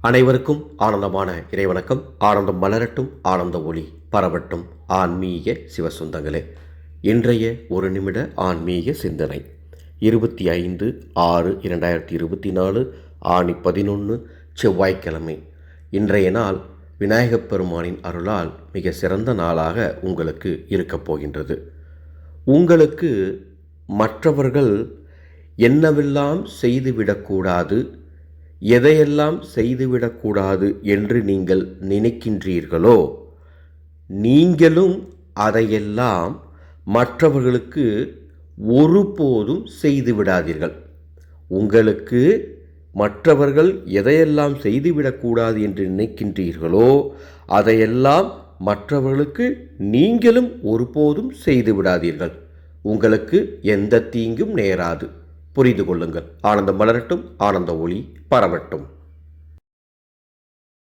அனைவருக்கும் ஆனந்தமான இறைவணக்கம். ஆனந்தம் மலரட்டும் ஆனந்த ஒளி பரவட்டும். ஆன்மீக சிவசுந்தங்களே இன்றைய ஒரு நிமிட ஆன்மீக சிந்தனை. இருபத்தி ஐந்து ஆறு இரண்டாயிரத்தி இருபத்தி நாலு ஆணி பதினொன்று செவ்வாய்க்கிழமை. இன்றைய நாள் விநாயகப் பெருமானின் அருளால் மிக சிறந்த நாளாக உங்களுக்கு இருக்கப் போகின்றது. உங்களுக்கு மற்றவர்கள் என்னவெல்லாம் செய்துவிடக்கூடாது எதையெல்லாம் செய்துவிடக்கூடாது என்று நீங்கள் நினைக்கின்றீர்களோ நீங்களும் அதையெல்லாம் மற்றவர்களுக்கு ஒருபோதும் செய்து விடாதீர்கள் உங்களுக்கு மற்றவர்கள் எதையெல்லாம் செய்துவிடக்கூடாது என்று நினைக்கின்றீர்களோ அதையெல்லாம் மற்றவர்களுக்கு நீங்களும் ஒருபோதும் செய்து விடாதீர்கள் உங்களுக்கு எந்த தீங்கும் நேராது. புரிந்து கொள்ளுங்கள். ஆனந்தம் மலரட்டும் ஆனந்த ஒளி பரவட்டும்.